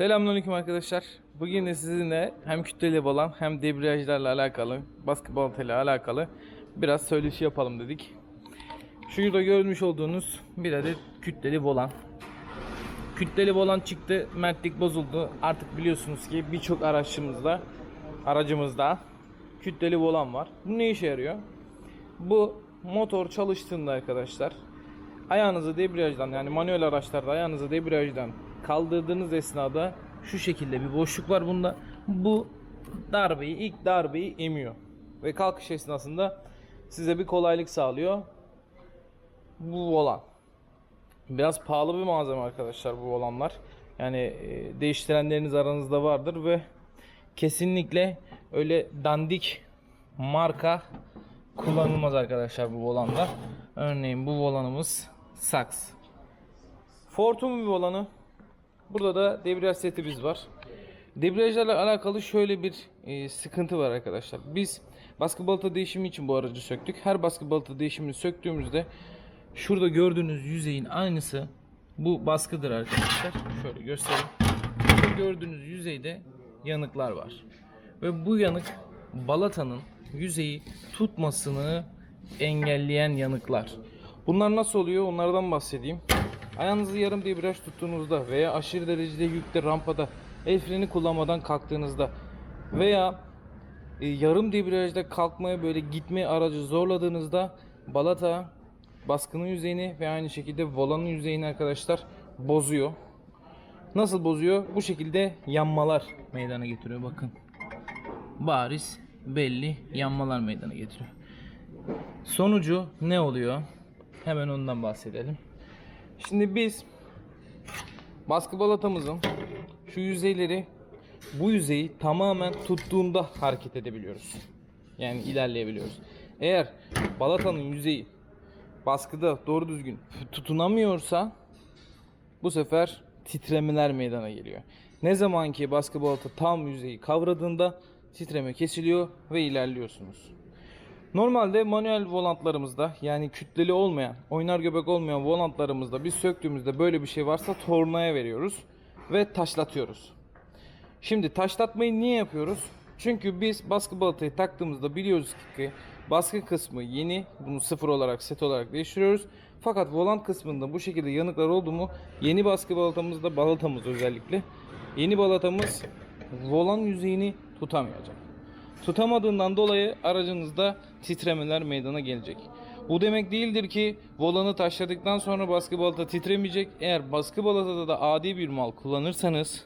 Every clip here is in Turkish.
Selamünaleyküm arkadaşlar. Bugün de sizinle hem kütleli olan hem debriyajlarla alakalı, baskı balatayla alakalı biraz söyleşi yapalım dedik. Şurada görmüş olduğunuz bir adet kütleli volan. Kütleli volan çıktı, mertlik bozuldu. Artık biliyorsunuz ki birçok araçımızda, aracımızda kütleli volan var. Bu ne işe yarıyor? Bu motor çalıştığında arkadaşlar ayağınızı debriyajdan yani manuel araçlarda ayağınızı debriyajdan kaldırdığınız esnada şu şekilde bir boşluk var bunda. Bu darbeyi ilk darbeyi emiyor ve kalkış esnasında size bir kolaylık sağlıyor. Bu volan. Biraz pahalı bir malzeme arkadaşlar bu volanlar. Yani e, değiştirenleriniz aranızda vardır ve kesinlikle öyle dandik marka kullanılmaz arkadaşlar bu volanda. Örneğin bu volanımız Saks. Fortum bir volanı. Burada da debriyaj setimiz var. Debriyajlarla alakalı şöyle bir e, sıkıntı var arkadaşlar. Biz baskı balata değişimi için bu aracı söktük. Her baskı balata değişimini söktüğümüzde şurada gördüğünüz yüzeyin aynısı bu baskıdır arkadaşlar. Şöyle göstereyim. Burada gördüğünüz yüzeyde yanıklar var. Ve bu yanık balatanın yüzeyi tutmasını engelleyen yanıklar. Bunlar nasıl oluyor onlardan bahsedeyim. Ayağınızı yarım debriyaj tuttuğunuzda veya aşırı derecede yükte rampada el freni kullanmadan kalktığınızda veya e, yarım debriyajda kalkmaya böyle gitme aracı zorladığınızda balata baskının yüzeyini ve aynı şekilde volanın yüzeyini arkadaşlar bozuyor. Nasıl bozuyor? Bu şekilde yanmalar meydana getiriyor bakın. Bariz belli yanmalar meydana getiriyor. Sonucu ne oluyor? Hemen ondan bahsedelim. Şimdi biz baskı balatamızın şu yüzeyleri bu yüzeyi tamamen tuttuğunda hareket edebiliyoruz. Yani ilerleyebiliyoruz. Eğer balatanın yüzeyi baskıda doğru düzgün tutunamıyorsa bu sefer titremeler meydana geliyor. Ne zaman ki baskı balata tam yüzeyi kavradığında titreme kesiliyor ve ilerliyorsunuz. Normalde manuel volantlarımızda yani kütleli olmayan, oynar göbek olmayan volantlarımızda biz söktüğümüzde böyle bir şey varsa tornaya veriyoruz ve taşlatıyoruz. Şimdi taşlatmayı niye yapıyoruz? Çünkü biz baskı balatayı taktığımızda biliyoruz ki baskı kısmı yeni. Bunu sıfır olarak set olarak değiştiriyoruz. Fakat volant kısmında bu şekilde yanıklar oldu mu yeni baskı balatamızda balatamız özellikle yeni balatamız volan yüzeyini tutamayacak. Tutamadığından dolayı aracınızda titremeler meydana gelecek. Bu demek değildir ki volanı taşladıktan sonra baskı balata titremeyecek. Eğer baskı balatada da adi bir mal kullanırsanız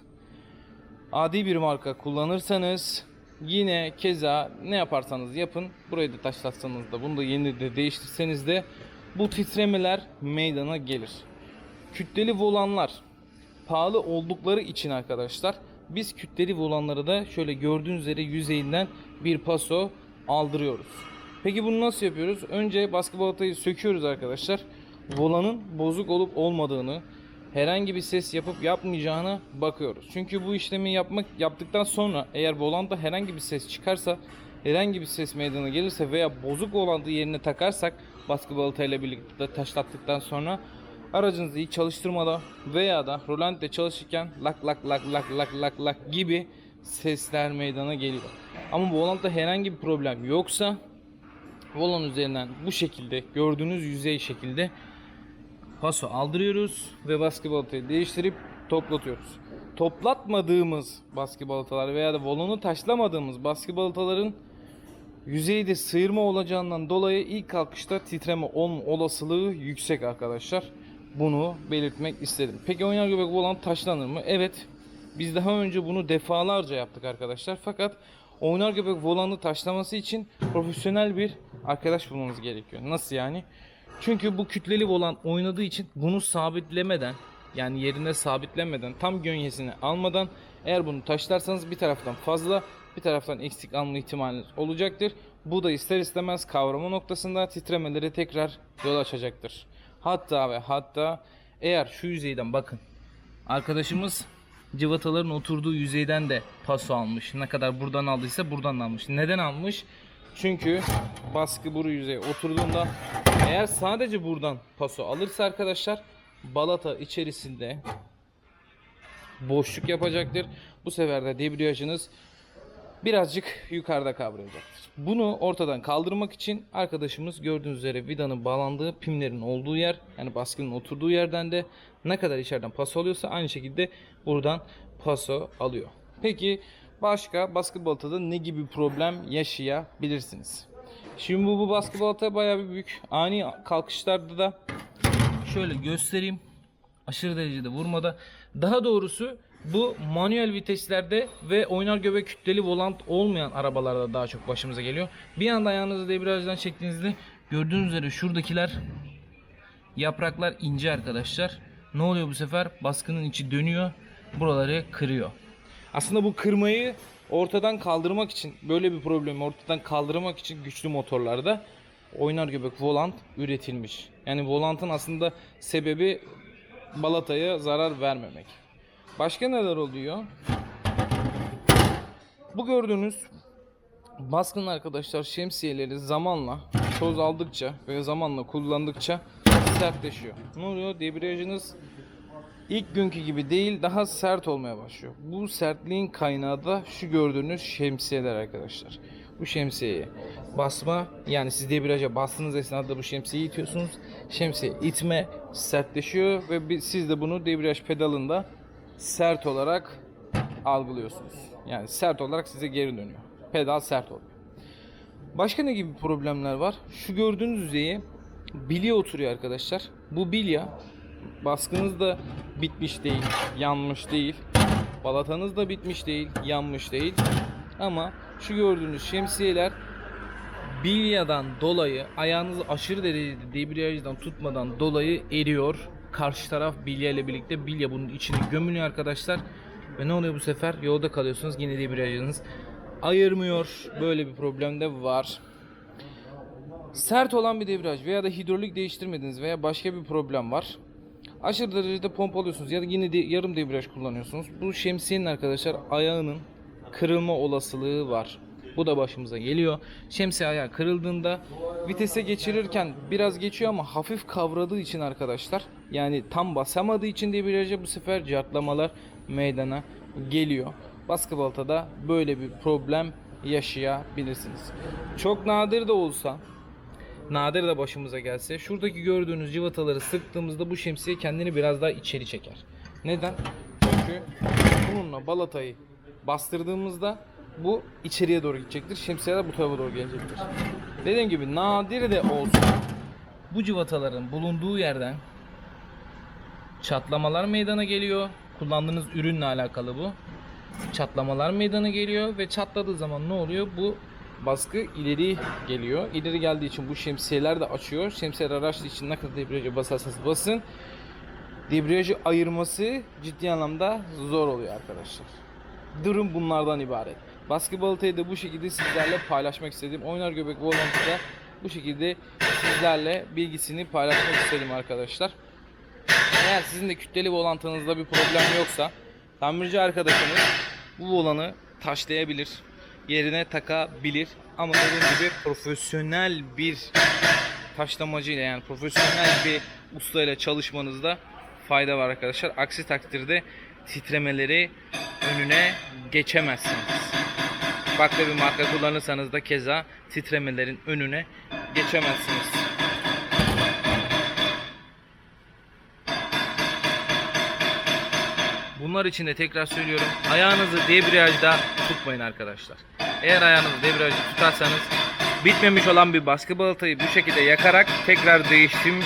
adi bir marka kullanırsanız yine keza ne yaparsanız yapın burayı da taşlatsanız da bunu da yeni de değiştirseniz de bu titremeler meydana gelir. Kütleli volanlar pahalı oldukları için arkadaşlar biz kütleli volanları da şöyle gördüğünüz üzere yüzeyinden bir paso aldırıyoruz. Peki bunu nasıl yapıyoruz? Önce baskı balatayı söküyoruz arkadaşlar. Volanın bozuk olup olmadığını, herhangi bir ses yapıp yapmayacağına bakıyoruz. Çünkü bu işlemi yapmak yaptıktan sonra eğer volanda herhangi bir ses çıkarsa, herhangi bir ses meydana gelirse veya bozuk volandı yerine takarsak baskı balatayla birlikte taşlattıktan sonra aracınızı ilk çalıştırmada veya da rolantiyle çalışırken lak lak lak lak lak lak lak gibi sesler meydana geliyor. Ama bu volanda herhangi bir problem yoksa volan üzerinden bu şekilde gördüğünüz yüzey şekilde paso aldırıyoruz ve baskı balatayı değiştirip toplatıyoruz. Toplatmadığımız baskı balatalar veya da volonu taşlamadığımız baskı balataların yüzeyde sıyırma olacağından dolayı ilk kalkışta titreme olma olasılığı yüksek arkadaşlar. Bunu belirtmek istedim. Peki oynar göbek volan taşlanır mı? Evet. Biz daha önce bunu defalarca yaptık arkadaşlar. Fakat oynar göbek volanı taşlaması için profesyonel bir arkadaş bulmamız gerekiyor. Nasıl yani? Çünkü bu kütleli volan oynadığı için bunu sabitlemeden yani yerine sabitlemeden tam gönyesini almadan eğer bunu taşlarsanız bir taraftan fazla bir taraftan eksik alma ihtimaliniz olacaktır. Bu da ister istemez kavrama noktasında titremeleri tekrar yol açacaktır. Hatta ve hatta eğer şu yüzeyden bakın arkadaşımız cıvataların oturduğu yüzeyden de paso almış. Ne kadar buradan aldıysa buradan almış. Neden almış? Çünkü baskı bu yüzeye oturduğunda eğer sadece buradan paso alırsa arkadaşlar balata içerisinde boşluk yapacaktır. Bu sefer de debriyajınız birazcık yukarıda kavrayacaktır. Bunu ortadan kaldırmak için arkadaşımız gördüğünüz üzere vidanın bağlandığı pimlerin olduğu yer yani baskının oturduğu yerden de ne kadar içeriden paso alıyorsa aynı şekilde buradan paso alıyor. Peki başka baskı balatada ne gibi problem yaşayabilirsiniz? Şimdi bu, bu baskı balata bayağı bir büyük. Ani kalkışlarda da şöyle göstereyim. Aşırı derecede vurmada. Daha doğrusu bu manuel viteslerde ve oynar göbek kütleli volant olmayan arabalarda daha çok başımıza geliyor. Bir anda ayağınızı debriyajdan çektiğinizde gördüğünüz üzere şuradakiler yapraklar ince arkadaşlar. Ne oluyor bu sefer? Baskının içi dönüyor. Buraları kırıyor. Aslında bu kırmayı ortadan kaldırmak için böyle bir problemi ortadan kaldırmak için güçlü motorlarda oynar göbek volant üretilmiş. Yani volantın aslında sebebi balataya zarar vermemek. Başka neler oluyor? Bu gördüğünüz baskın arkadaşlar şemsiyeleri zamanla toz aldıkça ve zamanla kullandıkça sertleşiyor. Ne oluyor? Debriyajınız ilk günkü gibi değil daha sert olmaya başlıyor. Bu sertliğin kaynağı da şu gördüğünüz şemsiyeler arkadaşlar. Bu şemsiyeyi basma yani siz debriyaja bastığınız esnada bu şemsiyeyi itiyorsunuz. Şemsiye itme sertleşiyor ve siz de bunu debriyaj pedalında sert olarak algılıyorsunuz. Yani sert olarak size geri dönüyor. Pedal sert oluyor. Başka ne gibi problemler var? Şu gördüğünüz yüzeye bilye oturuyor arkadaşlar. Bu bilya baskınız da bitmiş değil, yanmış değil. Balatanız da bitmiş değil, yanmış değil. Ama şu gördüğünüz şemsiyeler bilyadan dolayı ayağınızı aşırı derecede debriyajdan tutmadan dolayı eriyor. Karşı taraf bilya ile birlikte bilya bunun içine gömülüyor arkadaşlar. Ve ne oluyor bu sefer? Yolda kalıyorsunuz yine debriyajınız ayırmıyor. Böyle bir problem de var. Sert olan bir debriyaj veya da hidrolik değiştirmediniz veya başka bir problem var. Aşırı derecede pompalıyorsunuz ya da yine de yarım debriyaj kullanıyorsunuz. Bu şemsiyenin arkadaşlar ayağının kırılma olasılığı var. Bu da başımıza geliyor. Şemsiye ayağı kırıldığında vitese geçirirken biraz geçiyor ama hafif kavradığı için arkadaşlar yani tam basamadığı için debriyaja bu sefer cartlamalar meydana geliyor. Baskı baltada böyle bir problem yaşayabilirsiniz. Çok nadir de olsa nadir de başımıza gelse şuradaki gördüğünüz civataları sıktığımızda bu şemsiye kendini biraz daha içeri çeker. Neden? Çünkü bununla balatayı bastırdığımızda bu içeriye doğru gidecektir. Şemsiye de bu tarafa doğru gelecektir. Dediğim gibi nadir de olsa bu civataların bulunduğu yerden çatlamalar meydana geliyor. Kullandığınız ürünle alakalı bu. Çatlamalar meydana geliyor ve çatladığı zaman ne oluyor? Bu baskı ileri geliyor. İleri geldiği için bu şemsiyeler de açıyor. Şemsiyeler açtığı için ne kadar debriyaja basarsanız basın debriyajı ayırması ciddi anlamda zor oluyor arkadaşlar. Durum bunlardan ibaret. Baskı balatayı da bu şekilde sizlerle paylaşmak istedim. Oynar göbek volantı da bu şekilde sizlerle bilgisini paylaşmak istedim arkadaşlar. Eğer sizin de kütleli volantınızda bir problem yoksa tamirci arkadaşınız bu volanı taşlayabilir. Yerine takabilir. Ama dediğim gibi profesyonel bir taşlamacıyla yani profesyonel bir ustayla çalışmanızda fayda var arkadaşlar. Aksi takdirde titremeleri önüne geçemezsiniz. Farklı bir marka kullanırsanız da keza titremelerin önüne geçemezsiniz. Bunlar için de tekrar söylüyorum. Ayağınızı debriyajda tutmayın arkadaşlar. Eğer ayağınızı debriyajda tutarsanız bitmemiş olan bir baskı balatayı bu şekilde yakarak tekrar değişim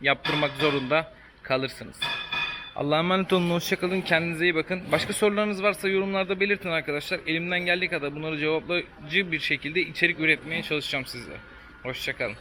yaptırmak zorunda kalırsınız. Allah'a emanet olun. Hoşçakalın. Kendinize iyi bakın. Başka sorularınız varsa yorumlarda belirtin arkadaşlar. Elimden geldiği kadar bunları cevaplayıcı bir şekilde içerik üretmeye çalışacağım size. Hoşçakalın.